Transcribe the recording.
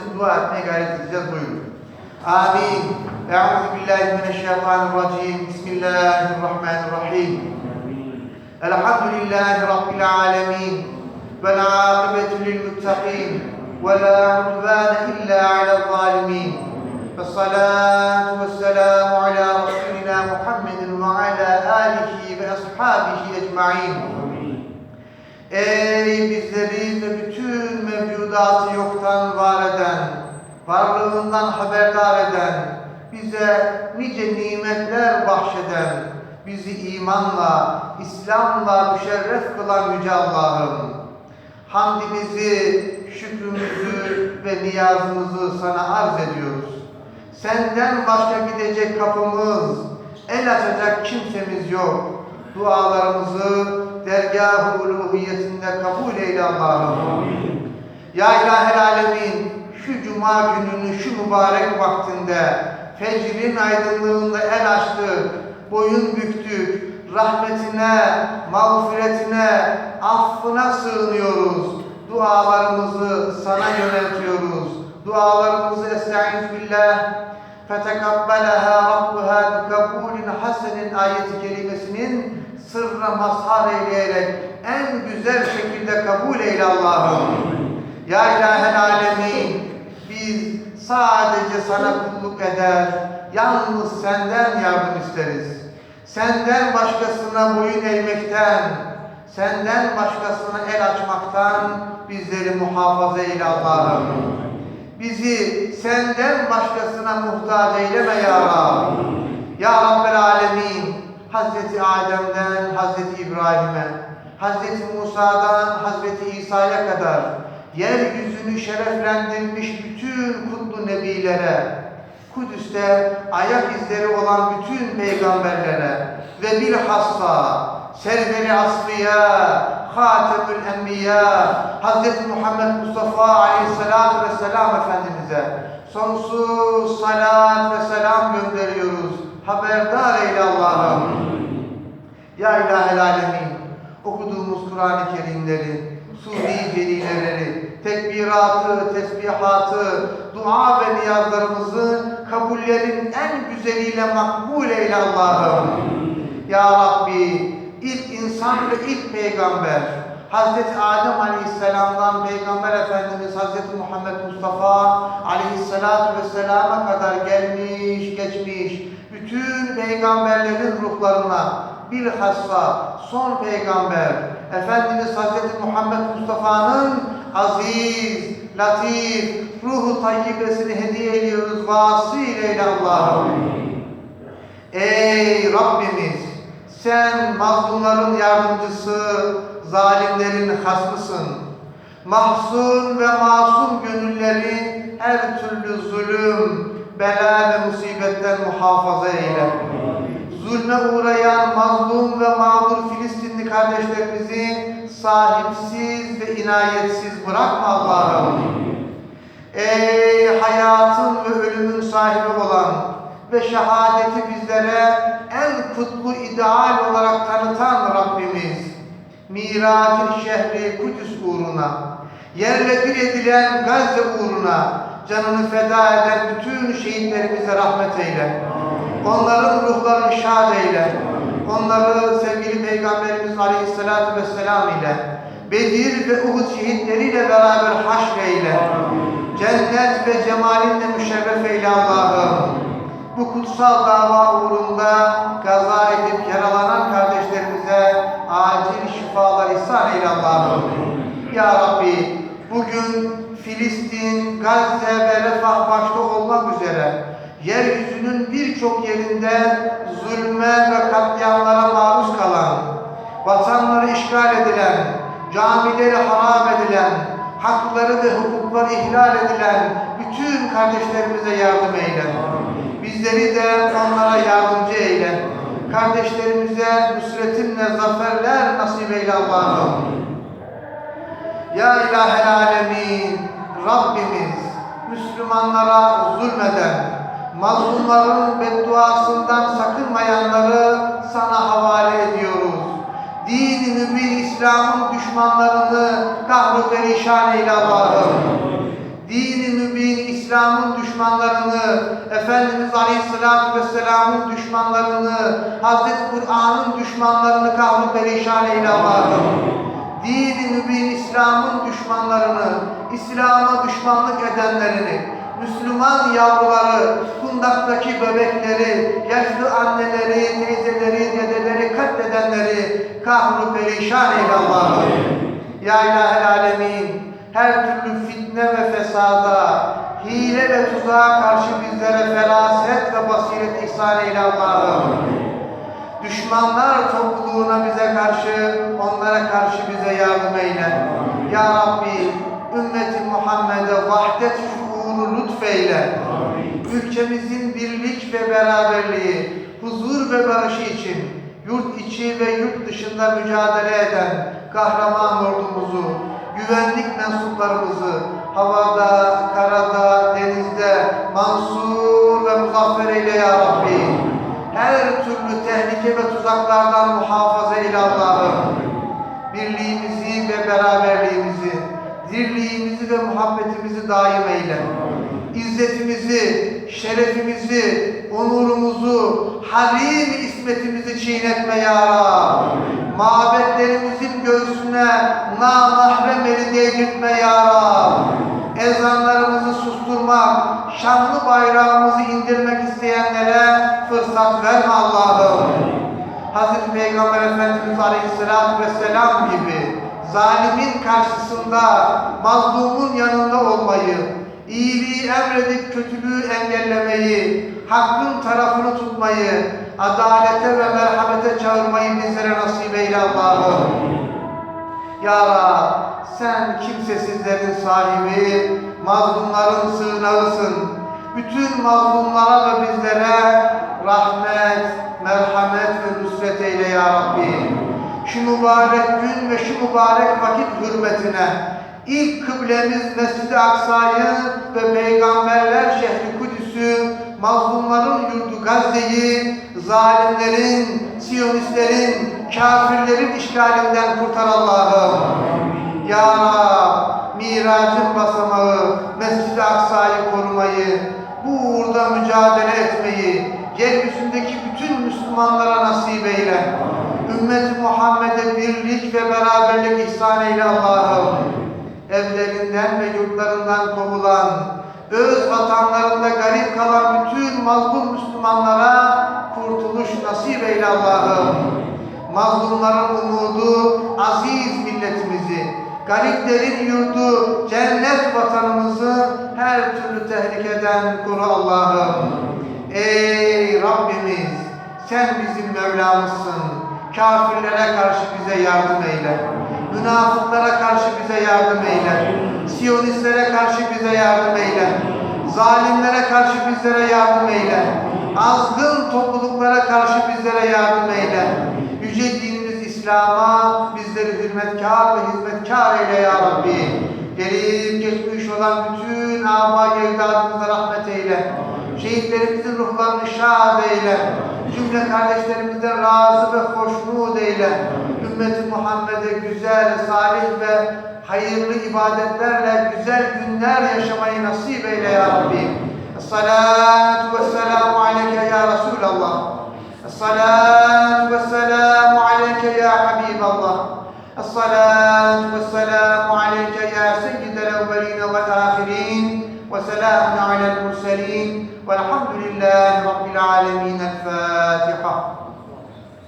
için dua etmeye gayret edeceğiz. Buyurun. Amin. Euzu billahi mineşşeytanirracim. Bismillahirrahmanirrahim. Elhamdülillahi Rabbil alemin. Vel âkıbetu lil muttaqin. Ve la udvâne illâ alel zalimin. Ve salâtu ve selâmu alâ Resulina Muhammedin ve alâ âlihi ve ashabihi ecma'in. Ey bizleri ve bütün mevcudatı yoktan var eden, varlığından haberdar eden, bize nice nimetler bahşeden, bizi imanla, İslam'la müşerref kılan Yüce Allah'ım, hamdimizi, şükrümüzü ve niyazımızı sana arz ediyoruz. Senden başka gidecek kapımız, el açacak kimsemiz yok. Dualarımızı dergâh-ı uluhiyetinde kabul eyle Allah'ım. Ya İlahel Alemin, şu cuma gününü, şu mübarek vaktinde, fecrin aydınlığında el açtık, boyun büktük, rahmetine, mağfiretine, affına sığınıyoruz. Dualarımızı sana yöneltiyoruz. Dualarımızı estaiz billah, fetekabbalaha rabbuha bi kabulin hasenin ayeti kerimesinin sırra mazhar eyleyerek en güzel şekilde kabul eyle Allah'ım. Ya ilahel alemin biz sadece sana kulluk eder, yalnız senden yardım isteriz. Senden başkasına boyun eğmekten, senden başkasına el açmaktan bizleri muhafaza eyle Allah'ım. Bizi senden başkasına muhtaç eyleme ya Rab. Ya Rabbel Alemin, Hazreti Adem'den Hazreti İbrahim'e, Hazreti Musa'dan Hazreti İsa'ya kadar yeryüzünü şereflendirmiş bütün kutlu nebilere, Kudüs'te ayak izleri olan bütün peygamberlere ve bilhassa serveri asliya, Hatemül Enbiya, Hz. Muhammed Mustafa Aleyhisselatü Vesselam Efendimiz'e sonsuz salat ve selam gönderiyoruz. Haberdar eyle Allah'ım. Ya İlahel Alemin, okuduğumuz Kur'an-ı Kerimleri, Suri Celileleri, tekbiratı, tesbihatı, dua ve niyazlarımızı kabullerin en güzeliyle makbul eyle Allah'ım. Ya Rabbi, ilk insan ve ilk peygamber, Hazreti Adem Aleyhisselam'dan Peygamber Efendimiz Hazreti Muhammed Mustafa Aleyhisselatü Vesselam'a kadar gelmiş, geçmiş, bütün peygamberlerin ruhlarına bilhassa son peygamber Efendimiz Hazreti Muhammed Mustafa'nın aziz, latif, ruhu tayyibesini hediye ediyoruz vasıleyle Allah'ım. Ey Rabbimiz sen mazlumların yardımcısı, zalimlerin hasmısın. Mahzun ve masum gönülleri her türlü zulüm, bela ve musibetten muhafaza eyle. Zulme uğrayan mazlum ve mağdur Filistinli kardeşlerimizi sahipsiz ve inayetsiz bırakma Allah'ım. Ey hayatın ve ölümün sahibi olan ve şehadeti bizlere en kutlu ideal olarak tanıtan Rabbimiz, Miracın şehri Kudüs uğruna, yerle bir edilen Gazze uğruna canını feda eden bütün şehitlerimize rahmet eyle. Onların ruhlarını şad eyle. Onları sevgili Peygamberimiz Aleyhisselatü Vesselam ile Bedir ve Uhud şehitleriyle beraber haşreyle. Cennet ve cemalinle müşerref eyle Allah'ım. Bu kutsal dava uğrunda gaza edip yaralanan kardeşlerimize acil şifalar ihsan eyle Allah'ım. Ya Rabbi bugün Filistin, Gazze ve Refah başta olmak üzere yeryüzünün birçok yerinde zulme ve katliamlara maruz kalan, vatanları işgal edilen, camileri harap edilen, hakları ve hukukları ihlal edilen bütün kardeşlerimize yardım eyle. Bizleri de onlara yardımcı eyle. Kardeşlerimize nusretinle zaferler nasip eyle Allah'ım. Ya ilahel alemin, Rabbimiz Müslümanlara zulmeden, mazlumların bedduasından sakınmayanları sana havale ediyoruz. Din-i mübin İslam'ın düşmanlarını kahru perişan eyle Allah'ım. Din-i mübin İslam'ın düşmanlarını, Efendimiz Aleyhisselatü Vesselam'ın düşmanlarını, Hazreti Kur'an'ın düşmanlarını kahru perişan eyle Allah'ım. Dini mübin İslam'ın düşmanlarını, İslam'a düşmanlık edenlerini, Müslüman yavruları, kundaktaki bebekleri, yaşlı anneleri, teyzeleri, dedeleri katledenleri kahru perişan eyle Allah'ım. Ya ilahel alemin, her türlü fitne ve fesada, hile ve tuzağa karşı bizlere feraset ve basiret ihsan eyle Allah'ım. Düşmanlar topluluğuna bize karşı, onlara karşı bize yardım eyle. Ya Rabbi, ümmeti Muhammed'e vahdet şuuru lütfeyle. Ülkemizin birlik ve beraberliği, huzur ve barışı için yurt içi ve yurt dışında mücadele eden kahraman ordumuzu, güvenlik mensuplarımızı havada, eyle Allah'ım. Birliğimizi ve beraberliğimizi, dirliğimizi ve muhabbetimizi daim eyle. İzzetimizi, şerefimizi, onurumuzu, harim ismetimizi çiğnetme ya Rab. Mabetlerimizin göğsüne namahrem eli değdirtme ya Rab. Ezanlarımızı susturmak, şanlı bayrağımızı indirmek isteyenlere fırsat verme Allah'ım. Hazreti Peygamber Efendimiz Aleyhisselatü Vesselam gibi zalimin karşısında mazlumun yanında olmayı, iyiliği emredip kötülüğü engellemeyi, hakkın tarafını tutmayı, adalete ve merhamete çağırmayı bizlere nasip eyle Allah'ım. Ya Rab, sen kimsesizlerin sahibi, mazlumların sığınağısın. Bütün mazlumlara ve bizlere rahmet, merhamet ve nusret eyle ya Rabbi. Şu mübarek gün ve şu mübarek vakit hürmetine ilk kıblemiz Mescid-i Aksa'yı ve Peygamberler şehri Kudüs'ü, mazlumların yurdu Gazze'yi, zalimlerin, siyonistlerin, kafirlerin işgalinden kurtar Allah'ım. Ya Rab, miracın basamağı, Mescid-i Aksa'yı korumayı, bu uğurda mücadele etmeyi, yeryüzündeki bütün Müslümanlara nasip eyle. Ümmet-i Muhammed'e birlik ve beraberlik ihsan eyle Allah'ım. Evlerinden ve yurtlarından kovulan, öz vatanlarında garip kalan bütün mazlum Müslümanlara kurtuluş nasip eyle Allah'ım. Mazlumların umudu aziz milletimizi, gariplerin yurdu cennet vatanımızı her türlü tehlikeden koru Allah'ım. Ey Rabbimiz sen bizim Mevlamızsın. Kafirlere karşı bize yardım eyle. Münafıklara karşı bize yardım eyle. Siyonistlere karşı bize yardım eyle. Zalimlere karşı bizlere yardım eyle. Azgın topluluklara karşı bizlere yardım eyle. İslam'a bizleri hürmetkar ve hizmetkar eyle ya Rabbi. Gelip geçmiş olan bütün âbâ ecdadımıza rahmet eyle. Şehitlerimizin ruhlarını şad eyle. Cümle kardeşlerimizden razı ve hoşnut eyle. Ümmeti Muhammed'e güzel, salih ve hayırlı ibadetlerle güzel günler yaşamayı nasip eyle ya Rabbi. Esselatu vesselamu aleyke ya Resulallah. Esselatu vesselamu aleyke ya Habiballah. الصلاة والسلام عليك يا سيد الأولين والآخرين وسلام على المرسلين والحمد لله رب العالمين الفاتحة